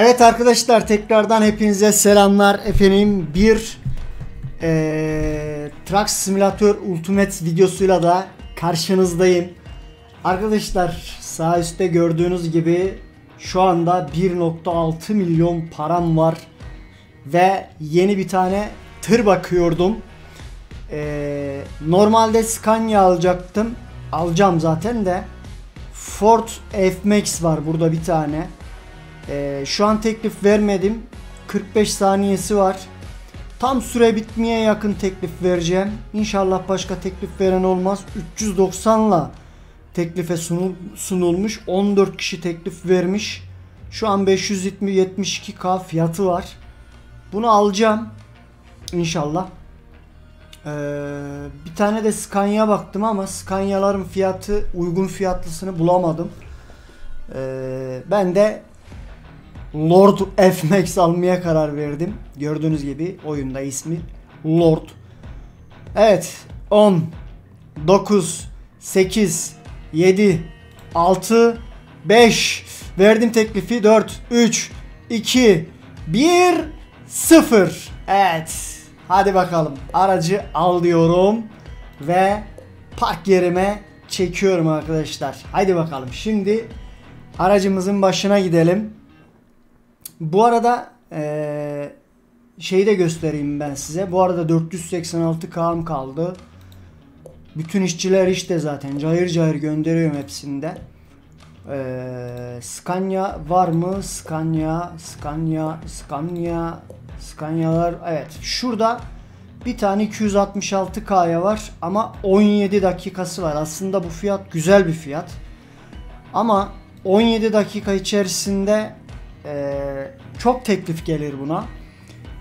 Evet arkadaşlar tekrardan hepinize selamlar. Efendim bir eee Truck Simulator Ultimate videosuyla da karşınızdayım. Arkadaşlar sağ üstte gördüğünüz gibi şu anda 1.6 milyon param var. Ve yeni bir tane tır bakıyordum. Eee, normalde Scania alacaktım. Alacağım zaten de. Ford F-Max var burada bir tane. Ee, şu an teklif vermedim. 45 saniyesi var. Tam süre bitmeye yakın teklif vereceğim. İnşallah başka teklif veren olmaz. 390 ile teklife sunul, sunulmuş. 14 kişi teklif vermiş. Şu an 572k fiyatı var. Bunu alacağım. İnşallah. Ee, bir tane de Scania baktım ama Scania'ların fiyatı uygun fiyatlısını bulamadım. Ee, ben de Lord F-Max almaya karar verdim. Gördüğünüz gibi oyunda ismi Lord. Evet 10 9 8 7 6 5 verdim teklifi 4 3 2 1 0 Evet hadi bakalım aracı al diyorum ve park yerime çekiyorum arkadaşlar. Haydi bakalım şimdi aracımızın başına gidelim. Bu arada eee şeyi de göstereyim ben size. Bu arada 486 km kaldı. Bütün işçiler işte zaten. Cayır cayır gönderiyorum hepsinde. Eee Scania var mı? Scania, Scania, Scania, Scania'lar evet. Şurada bir tane 266K'ya var ama 17 dakikası var. Aslında bu fiyat güzel bir fiyat. Ama 17 dakika içerisinde ee, çok teklif gelir buna.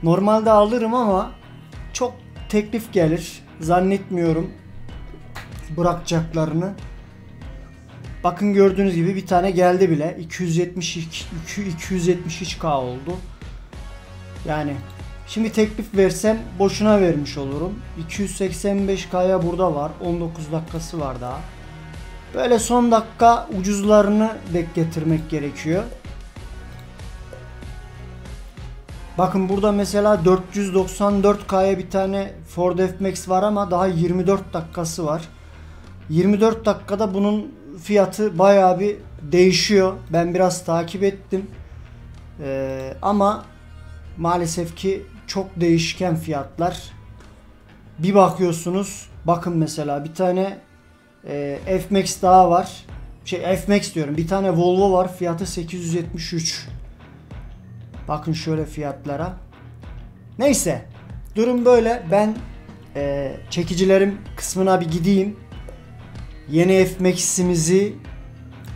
Normalde alırım ama çok teklif gelir. Zannetmiyorum bırakacaklarını. Bakın gördüğünüz gibi bir tane geldi bile. 272 273k oldu. Yani şimdi teklif versem boşuna vermiş olurum. 285k'ya burada var. 19 dakikası var daha. Böyle son dakika ucuzlarını denk getirmek gerekiyor. Bakın burada mesela 494K'ya bir tane Ford F-Max var ama daha 24 dakikası var. 24 dakikada bunun fiyatı bayağı bir değişiyor. Ben biraz takip ettim. Ee, ama maalesef ki çok değişken fiyatlar. Bir bakıyorsunuz bakın mesela bir tane e, F-Max daha var. Şey F-Max diyorum. Bir tane Volvo var. Fiyatı 873. Bakın şöyle fiyatlara. Neyse. Durum böyle. Ben e, çekicilerim kısmına bir gideyim. Yeni F-Max'imizi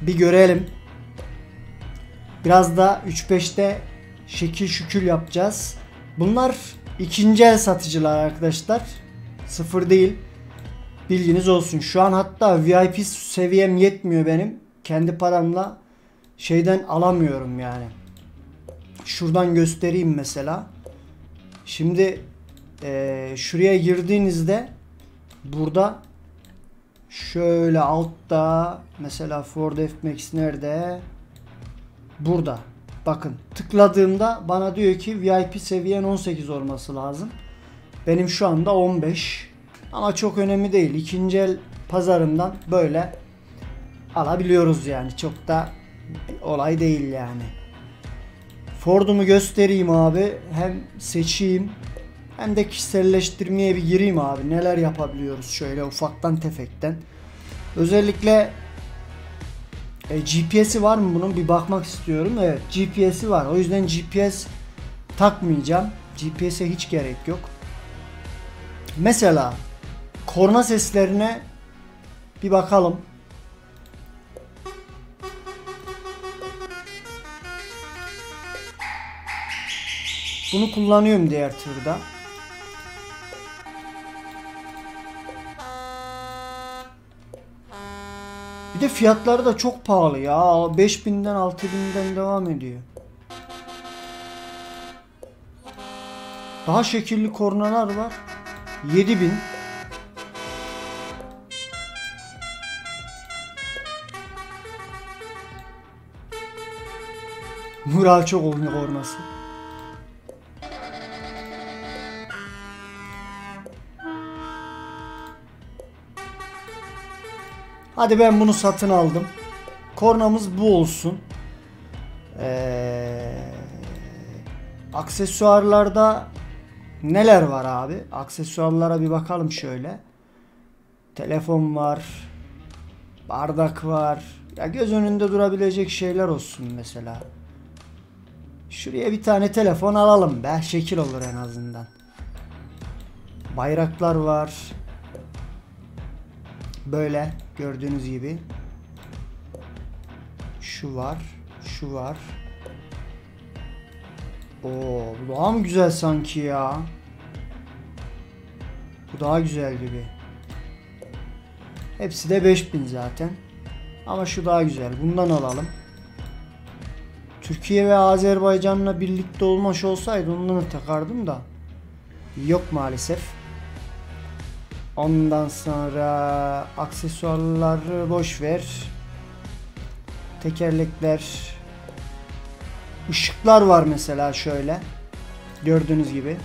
bir görelim. Biraz da 3-5'te şekil şükül yapacağız. Bunlar ikinci el satıcılar arkadaşlar. Sıfır değil. Bilginiz olsun. Şu an hatta VIP seviyem yetmiyor benim. Kendi paramla şeyden alamıyorum yani. Şuradan göstereyim mesela. Şimdi e, şuraya girdiğinizde burada şöyle altta mesela Ford F-Max nerede? Burada. Bakın tıkladığımda bana diyor ki VIP seviyen 18 olması lazım. Benim şu anda 15. Ama çok önemli değil. İkinci el pazarından böyle alabiliyoruz yani. Çok da olay değil yani. Ford'umu göstereyim abi. Hem seçeyim hem de kişiselleştirmeye bir gireyim abi. Neler yapabiliyoruz şöyle ufaktan tefekten. Özellikle e, GPS'i var mı bunun bir bakmak istiyorum. Evet GPS'i var. O yüzden GPS takmayacağım. GPS'e hiç gerek yok. Mesela korna seslerine bir bakalım. Bunu kullanıyorum diğer turda. Bir de fiyatları da çok pahalı ya. 5000'den 6000'den devam ediyor. Daha şekilli kornalar var. 7000 Mural çok oluyor kornası. Hadi ben bunu satın aldım. Kornamız bu olsun. Ee, aksesuarlarda neler var abi? Aksesuarlara bir bakalım şöyle. Telefon var. Bardak var. Ya göz önünde durabilecek şeyler olsun mesela. Şuraya bir tane telefon alalım be. Şekil olur en azından. Bayraklar var. Böyle gördüğünüz gibi. Şu var. Şu var. Oo, daha mı güzel sanki ya? Bu daha güzel gibi. Hepsi de 5000 zaten. Ama şu daha güzel. Bundan alalım. Türkiye ve Azerbaycan'la birlikte olmuş olsaydı ondan takardım da. Yok maalesef. Ondan sonra aksesuarları boş ver. Tekerlekler. Işıklar var mesela şöyle. Gördüğünüz gibi.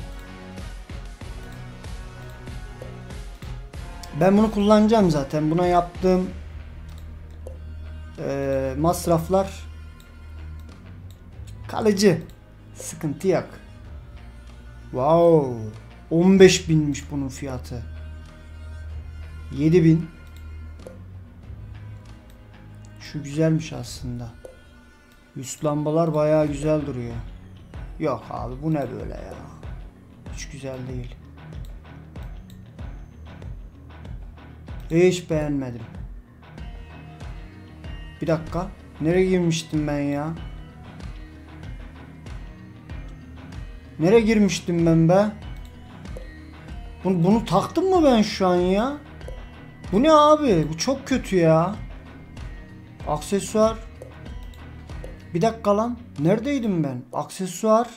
Ben bunu kullanacağım zaten. Buna yaptığım e, masraflar kalıcı. Sıkıntı yok. Wow. 15 binmiş bunun fiyatı. 7 bin. Şu güzelmiş aslında. Üst lambalar bayağı güzel duruyor. Yok abi bu ne böyle ya. Hiç güzel değil. Hiç beğenmedim. Bir dakika. Nereye girmiştim ben ya? Nereye girmiştim ben be? Bunu, bunu taktım mı ben şu an ya? Bu ne abi? Bu çok kötü ya. Aksesuar. Bir dakika lan. Neredeydim ben? Aksesuar.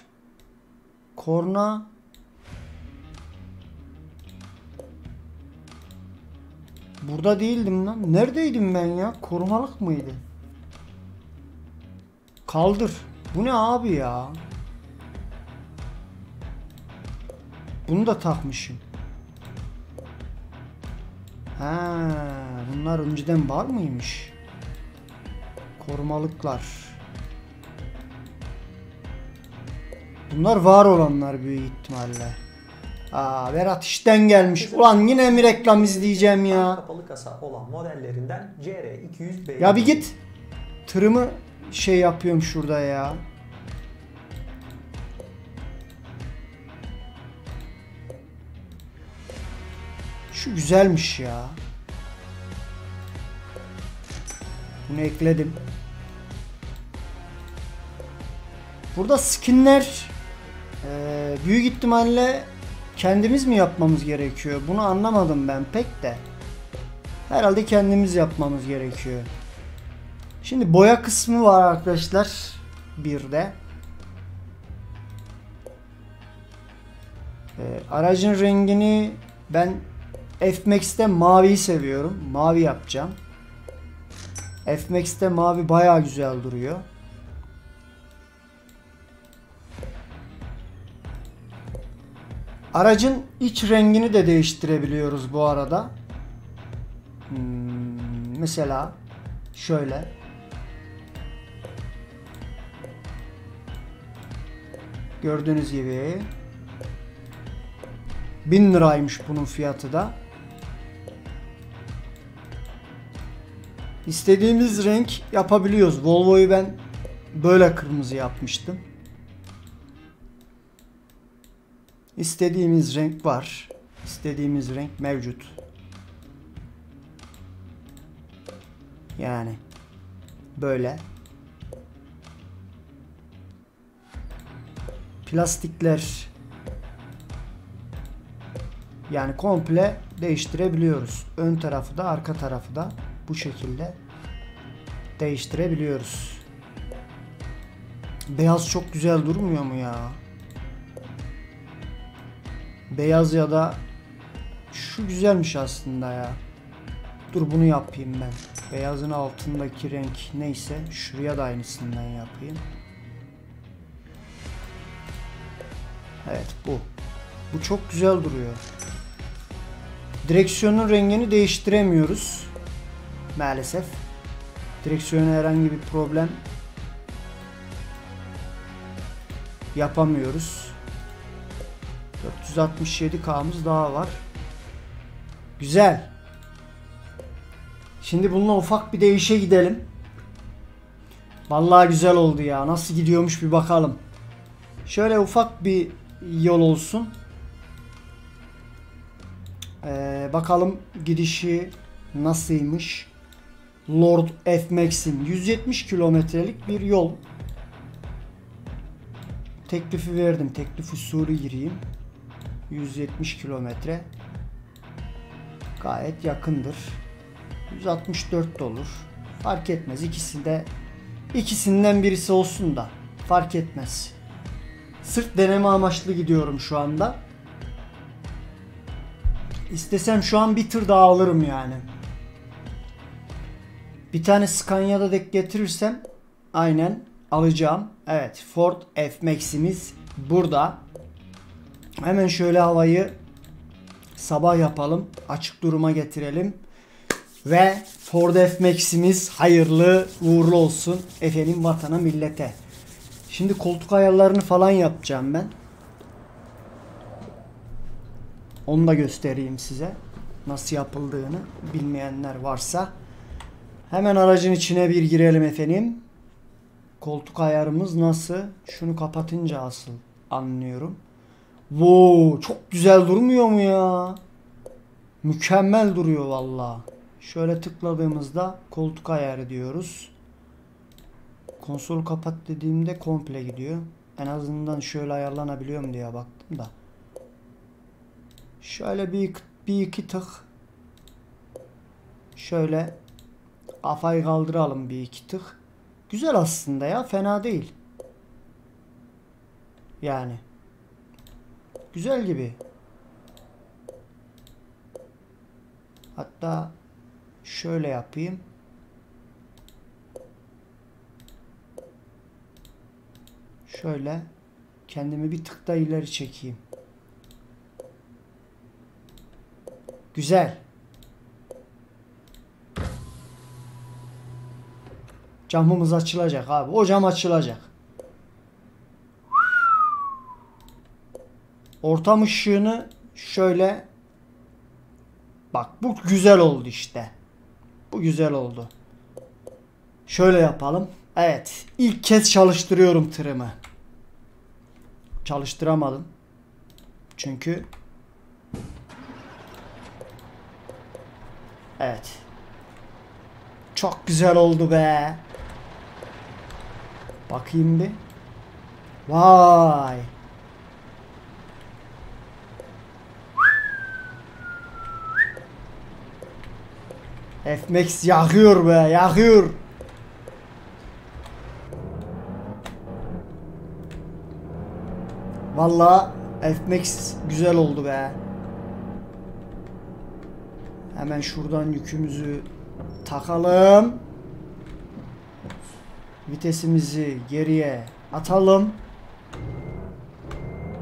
Korna. Burada değildim lan. Neredeydim ben ya? Korumalık mıydı? Kaldır. Bu ne abi ya? Bunu da takmışım. Ha, bunlar önceden var mıymış? Korumalıklar. Bunlar var olanlar büyük ihtimalle. Aa, Berat işten gelmiş. Ulan yine mi reklam izleyeceğim ya? Kapalı kasa olan modellerinden CR200B. Ya bir git. Tırımı şey yapıyorum şurada ya. Şu güzelmiş ya. Bunu ekledim. Burada skinler eee, büyük ihtimalle kendimiz mi yapmamız gerekiyor? Bunu anlamadım ben pek de. Herhalde kendimiz yapmamız gerekiyor. Şimdi boya kısmı var arkadaşlar. Bir de. Ee, aracın rengini ben F-Max'te maviyi seviyorum. Mavi yapacağım. F-Max'te mavi baya güzel duruyor. Aracın iç rengini de değiştirebiliyoruz bu arada. Hmm, mesela şöyle. Gördüğünüz gibi 1000 liraymış bunun fiyatı da. İstediğimiz renk yapabiliyoruz. Volvo'yu ben böyle kırmızı yapmıştım. İstediğimiz renk var. İstediğimiz renk mevcut. Yani böyle plastikler yani komple değiştirebiliyoruz. Ön tarafı da arka tarafı da bu şekilde değiştirebiliyoruz. Beyaz çok güzel durmuyor mu ya? Beyaz ya da şu güzelmiş aslında ya. Dur bunu yapayım ben. Beyazın altındaki renk neyse şuraya da aynısından yapayım. Evet bu. Bu çok güzel duruyor. Direksiyonun rengini değiştiremiyoruz. Maalesef. Direksiyona herhangi bir problem yapamıyoruz. 467K'mız daha var. Güzel. Şimdi bununla ufak bir değişe gidelim. Vallahi güzel oldu ya. Nasıl gidiyormuş bir bakalım. Şöyle ufak bir yol olsun. Ee, bakalım gidişi nasılmış. Lord F Max'in 170 kilometrelik bir yol. Teklifi verdim. Teklif usulü gireyim. 170 kilometre. Gayet yakındır. 164 de olur. Fark etmez. İkisinde ikisinden birisi olsun da fark etmez. Sırf deneme amaçlı gidiyorum şu anda. İstesem şu an bir tır daha alırım yani. Bir tane Scania'da denk getirirsem aynen alacağım. Evet Ford F Max'imiz burada. Hemen şöyle havayı sabah yapalım. Açık duruma getirelim. Ve Ford F Max'imiz hayırlı uğurlu olsun efendim vatana millete. Şimdi koltuk ayarlarını falan yapacağım ben. Onu da göstereyim size. Nasıl yapıldığını bilmeyenler varsa. Hemen aracın içine bir girelim efendim. Koltuk ayarımız nasıl? Şunu kapatınca asıl anlıyorum. Wow, çok güzel durmuyor mu ya? Mükemmel duruyor valla. Şöyle tıkladığımızda koltuk ayarı diyoruz. Konsolu kapat dediğimde komple gidiyor. En azından şöyle ayarlanabiliyor mu diye baktım da. Şöyle bir, bir iki tık. Şöyle kafayı kaldıralım bir iki tık. Güzel aslında ya fena değil. Yani. Güzel gibi. Hatta şöyle yapayım. Şöyle kendimi bir tık da ileri çekeyim. Güzel. Camımız açılacak abi. O cam açılacak. Ortam ışığını şöyle bak bu güzel oldu işte. Bu güzel oldu. Şöyle yapalım. Evet. ilk kez çalıştırıyorum tırımı. Çalıştıramadım. Çünkü Evet. Çok güzel oldu be. Bakayım bir. Vay. F-Max yakıyor be yakıyor. Valla F-Max güzel oldu be. Hemen şuradan yükümüzü takalım. Vitesimizi geriye atalım.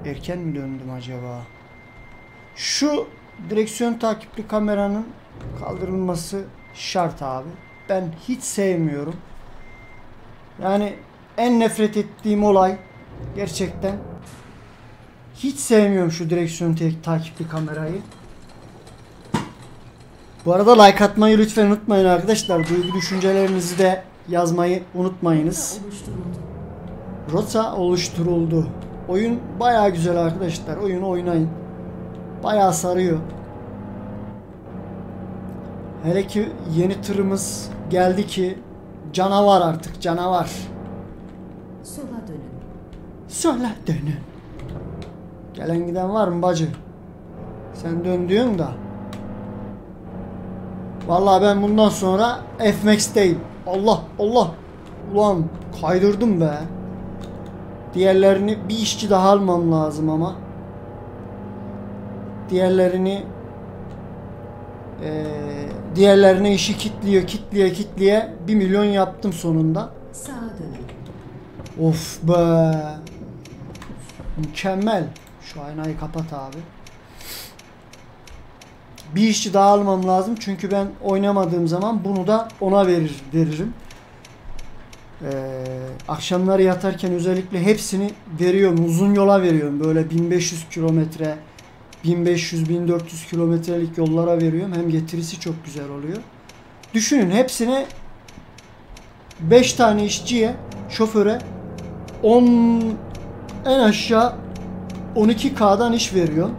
Erken mi döndüm acaba? Şu direksiyon takipli kameranın kaldırılması şart abi. Ben hiç sevmiyorum. Yani en nefret ettiğim olay gerçekten hiç sevmiyorum şu direksiyon takipli kamerayı. Bu arada like atmayı lütfen unutmayın arkadaşlar. Duygu düşüncelerinizi de yazmayı unutmayınız. Rota oluşturuldu. Oyun baya güzel arkadaşlar. Oyun oynayın. Baya sarıyor. Hele ki yeni tırımız geldi ki canavar artık canavar. Sola dönün. Sola dönün. Gelen giden var mı bacı? Sen dön diyorsun da. Vallahi ben bundan sonra F-Max'teyim. Allah Allah. Ulan kaydırdım be. Diğerlerini bir işçi daha almam lazım ama. Diğerlerini ee, diğerlerine işi kitliyor kitliye kitliye 1 milyon yaptım sonunda. Of be. Mükemmel. Şu aynayı kapat abi. Bir işçi daha almam lazım çünkü ben oynamadığım zaman bunu da ona verir veririm. Ee, akşamları yatarken özellikle hepsini veriyorum. Uzun yola veriyorum. Böyle 1500 kilometre 1500-1400 kilometrelik yollara veriyorum. Hem getirisi çok güzel oluyor. Düşünün hepsine 5 tane işçiye, şoföre 10 en aşağı 12K'dan iş veriyorum.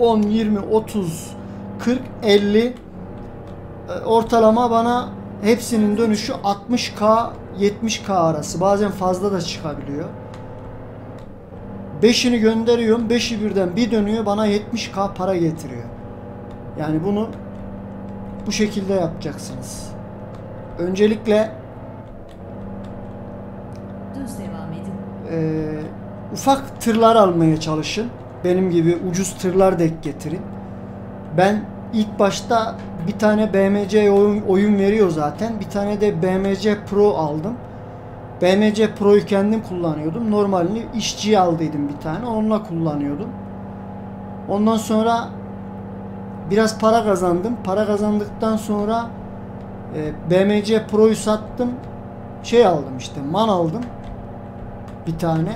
10, 20, 30, 40, 50 e, ortalama bana hepsinin dönüşü 60K 70K arası. Bazen fazla da çıkabiliyor. 5'ini gönderiyorum. 5'i birden bir dönüyor bana 70K para getiriyor. Yani bunu bu şekilde yapacaksınız. Öncelikle Düz devam edin. e, ufak tırlar almaya çalışın. Benim gibi ucuz tırlar denk getirin. Ben ilk başta bir tane BMC oyun, oyun veriyor zaten. Bir tane de BMC Pro aldım. BMC Pro'yu kendim kullanıyordum. Normalini işçiye aldıydım bir tane. Onunla kullanıyordum. Ondan sonra biraz para kazandım. Para kazandıktan sonra e, BMC Pro'yu sattım. Şey aldım işte man aldım. Bir tane.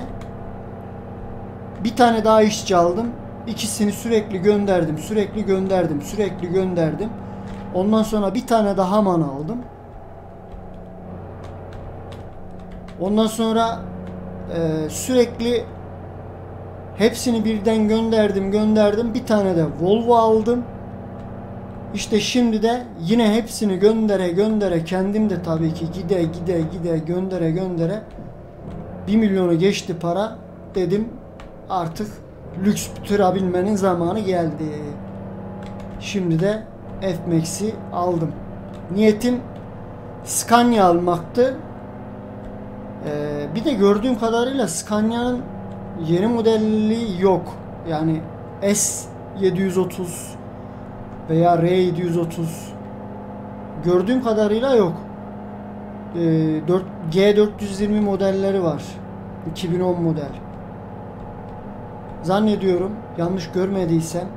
Bir tane daha işçi aldım. İkisini sürekli gönderdim, sürekli gönderdim, sürekli gönderdim. Ondan sonra bir tane daha man aldım. Ondan sonra e, sürekli hepsini birden gönderdim, gönderdim. Bir tane de Volvo aldım. İşte şimdi de yine hepsini göndere göndere kendim de tabii ki gide gide gide göndere göndere 1 milyonu geçti para dedim artık lüks bir tır binmenin zamanı geldi. Şimdi de F-Max'i aldım. Niyetim Scania almaktı. Ee, bir de gördüğüm kadarıyla Scania'nın yeni modeli yok. Yani S730 veya R730 gördüğüm kadarıyla yok. Ee, 4, G420 modelleri var. 2010 model. Zannediyorum yanlış görmediysem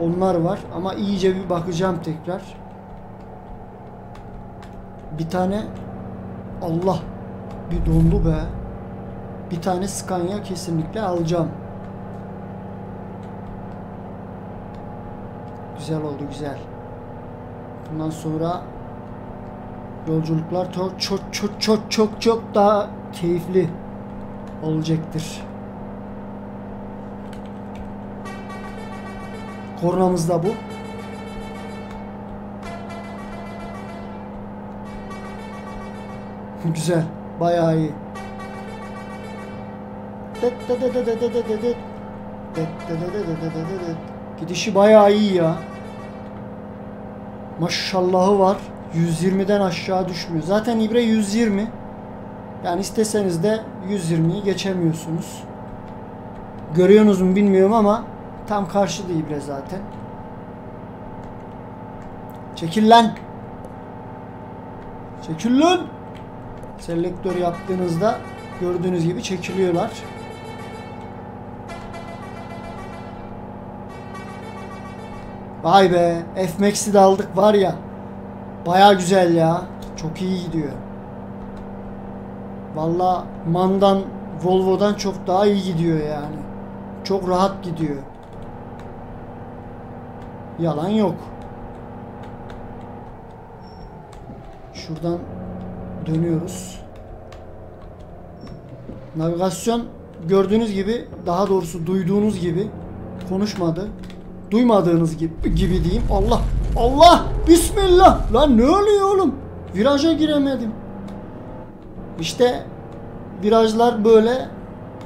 onlar var ama iyice bir bakacağım tekrar. Bir tane Allah bir dondu be. Bir tane Scania kesinlikle alacağım. Güzel oldu güzel. Bundan sonra yolculuklar çok çok çok çok çok çok daha keyifli olacaktır. Kornamız da bu. Güzel. Bayağı iyi. Gidişi bayağı iyi ya. Maşallahı var. 120'den aşağı düşmüyor. Zaten ibre 120. Yani isteseniz de 120'yi geçemiyorsunuz. Görüyorsunuz mu bilmiyorum ama tam karşıda ibre zaten. Çekil lan. Çekil lan. Selektör yaptığınızda gördüğünüz gibi çekiliyorlar. Vay be. F-Max'i de aldık var ya. Baya güzel ya. Çok iyi gidiyor. Valla Man'dan Volvo'dan çok daha iyi gidiyor yani. Çok rahat gidiyor. Yalan yok. Şuradan dönüyoruz. Navigasyon gördüğünüz gibi daha doğrusu duyduğunuz gibi konuşmadı. Duymadığınız gibi, gibi diyeyim. Allah Allah Bismillah lan ne oluyor oğlum? Viraja giremedim. İşte virajlar böyle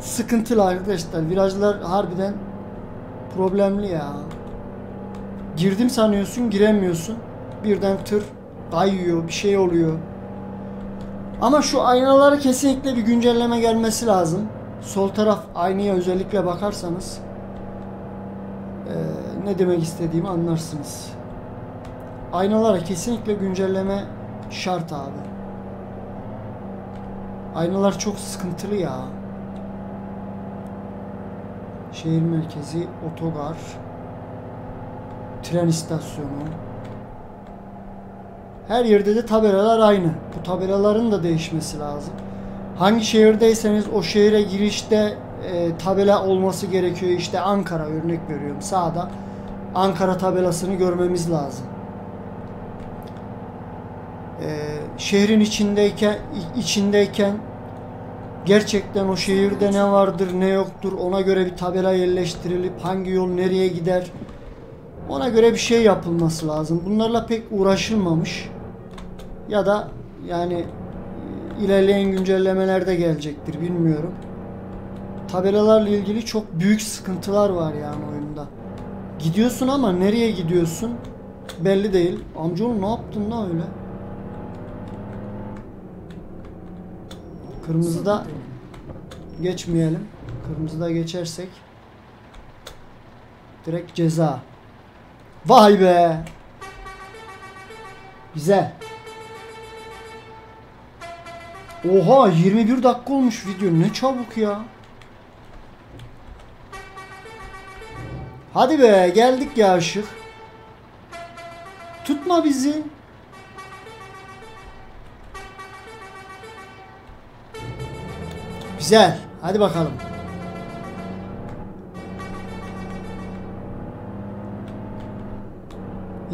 sıkıntılı arkadaşlar. Virajlar harbiden problemli ya. Girdim sanıyorsun giremiyorsun. Birden tır kayıyor bir şey oluyor. Ama şu aynalara kesinlikle bir güncelleme gelmesi lazım. Sol taraf aynaya özellikle bakarsanız eee, ne demek istediğimi anlarsınız. Aynalara kesinlikle güncelleme şart abi. Aynalar çok sıkıntılı ya. Şehir merkezi, otogar, tren istasyonu. Her yerde de tabelalar aynı. Bu tabelaların da değişmesi lazım. Hangi şehirdeyseniz o şehire girişte e, tabela olması gerekiyor. İşte Ankara örnek veriyorum. Sağda Ankara tabelasını görmemiz lazım. E, şehrin içindeyken içindeyken gerçekten o şehirde ne vardır ne yoktur ona göre bir tabela yerleştirilip hangi yol nereye gider ona göre bir şey yapılması lazım. Bunlarla pek uğraşılmamış ya da yani ilerleyen güncellemelerde gelecektir bilmiyorum. Tabelalarla ilgili çok büyük sıkıntılar var yani oyunda. Gidiyorsun ama nereye gidiyorsun belli değil. Amcaoğlu ne yaptın lan öyle? Kırmızıda geçmeyelim. Kırmızıda geçersek direkt ceza. Vay be. Güzel. Oha 21 dakika olmuş video. Ne çabuk ya. Hadi be geldik ya ışık. Tutma bizi. Güzel. Hadi bakalım.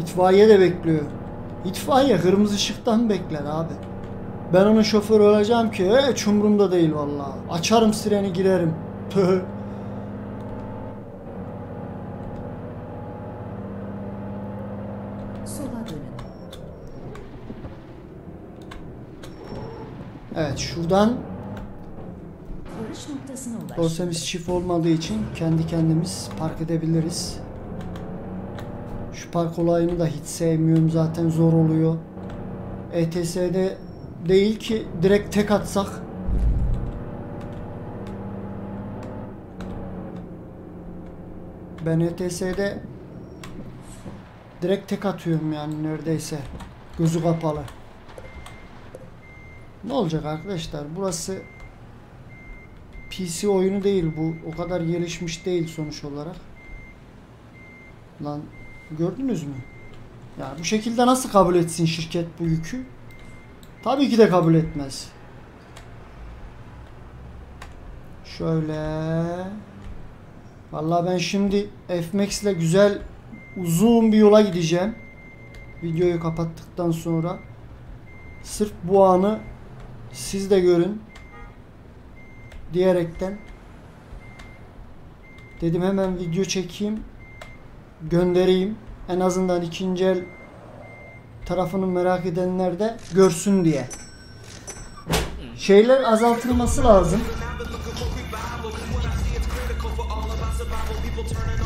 İtfaiye de bekliyor. İtfaiye kırmızı ışıktan bekler abi. Ben onun şoförü olacağım ki hiç umurumda değil vallahi. Açarım sireni girerim. Evet şuradan Varış noktasına ulaşın. dosyamız çift olmadığı için kendi kendimiz park edebiliriz. Park olayını da hiç sevmiyorum zaten zor oluyor. ETS'de değil ki direkt tek atsak. Ben ETS'de direkt tek atıyorum yani neredeyse. Gözü kapalı. Ne olacak arkadaşlar? Burası PC oyunu değil bu. O kadar gelişmiş değil sonuç olarak. Lan gördünüz mü? Ya bu şekilde nasıl kabul etsin şirket bu yükü? Tabii ki de kabul etmez. Şöyle. Vallahi ben şimdi FMAX ile güzel uzun bir yola gideceğim. Videoyu kapattıktan sonra. Sırf bu anı siz de görün diyerekten dedim hemen video çekeyim göndereyim. En azından ikinci el tarafını merak edenler de görsün diye. Şeyler azaltılması lazım.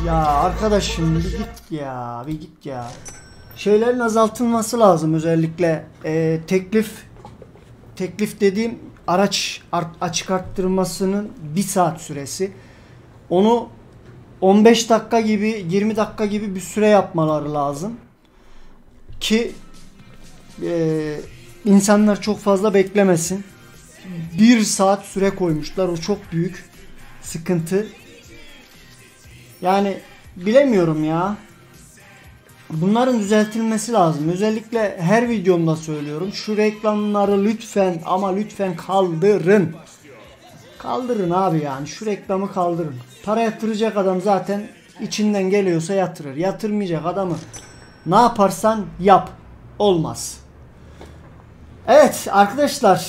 Ya arkadaşım bir git ya bir git ya. Şeylerin azaltılması lazım özellikle. E, teklif teklif dediğim araç art- açık arttırmasının bir saat süresi. Onu 15 dakika gibi 20 dakika gibi bir süre yapmaları lazım. Ki e, insanlar çok fazla beklemesin. Bir saat süre koymuşlar. O çok büyük sıkıntı. Yani bilemiyorum ya. Bunların düzeltilmesi lazım. Özellikle her videomda söylüyorum. Şu reklamları lütfen ama lütfen kaldırın. Kaldırın abi yani. Şu reklamı kaldırın. Para yatıracak adam zaten içinden geliyorsa yatırır. Yatırmayacak adamı ne yaparsan yap. Olmaz. Evet arkadaşlar.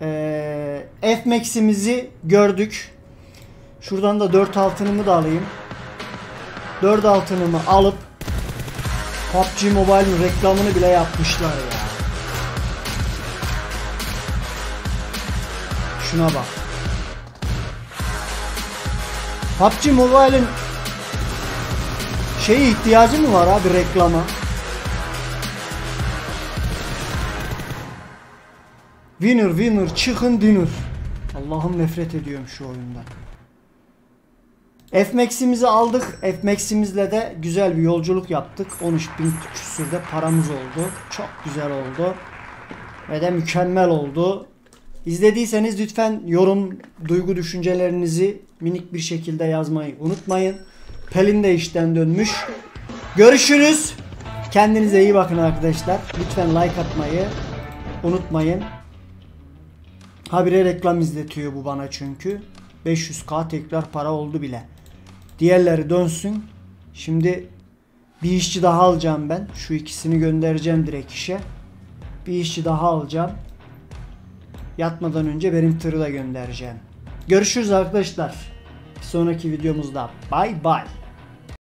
Eee F-Max'imizi gördük. Şuradan da 4 altınımı da alayım. 4 altınımı alıp PUBG Mobile'ın reklamını bile yapmışlar ya. Şuna bak. PUBG Mobile'in şeyi ihtiyacı mı var abi reklama? Winner winner chicken dinner. Allah'ım nefret ediyorum şu oyundan. F-Max'imizi aldık. F-Max'imizle de güzel bir yolculuk yaptık. 13 bin küsürde paramız oldu. Çok güzel oldu. Ve de mükemmel oldu. İzlediyseniz lütfen yorum, duygu düşüncelerinizi minik bir şekilde yazmayı unutmayın. Pelin de işten dönmüş. Görüşürüz. Kendinize iyi bakın arkadaşlar. Lütfen like atmayı unutmayın. Habire reklam izletiyor bu bana çünkü. 500k tekrar para oldu bile. Diğerleri dönsün. Şimdi bir işçi daha alacağım ben. Şu ikisini göndereceğim direkt işe. Bir işçi daha alacağım. Yatmadan önce benim tırı da göndereceğim. Görüşürüz arkadaşlar. Bir sonraki videomuzda. Bay bay.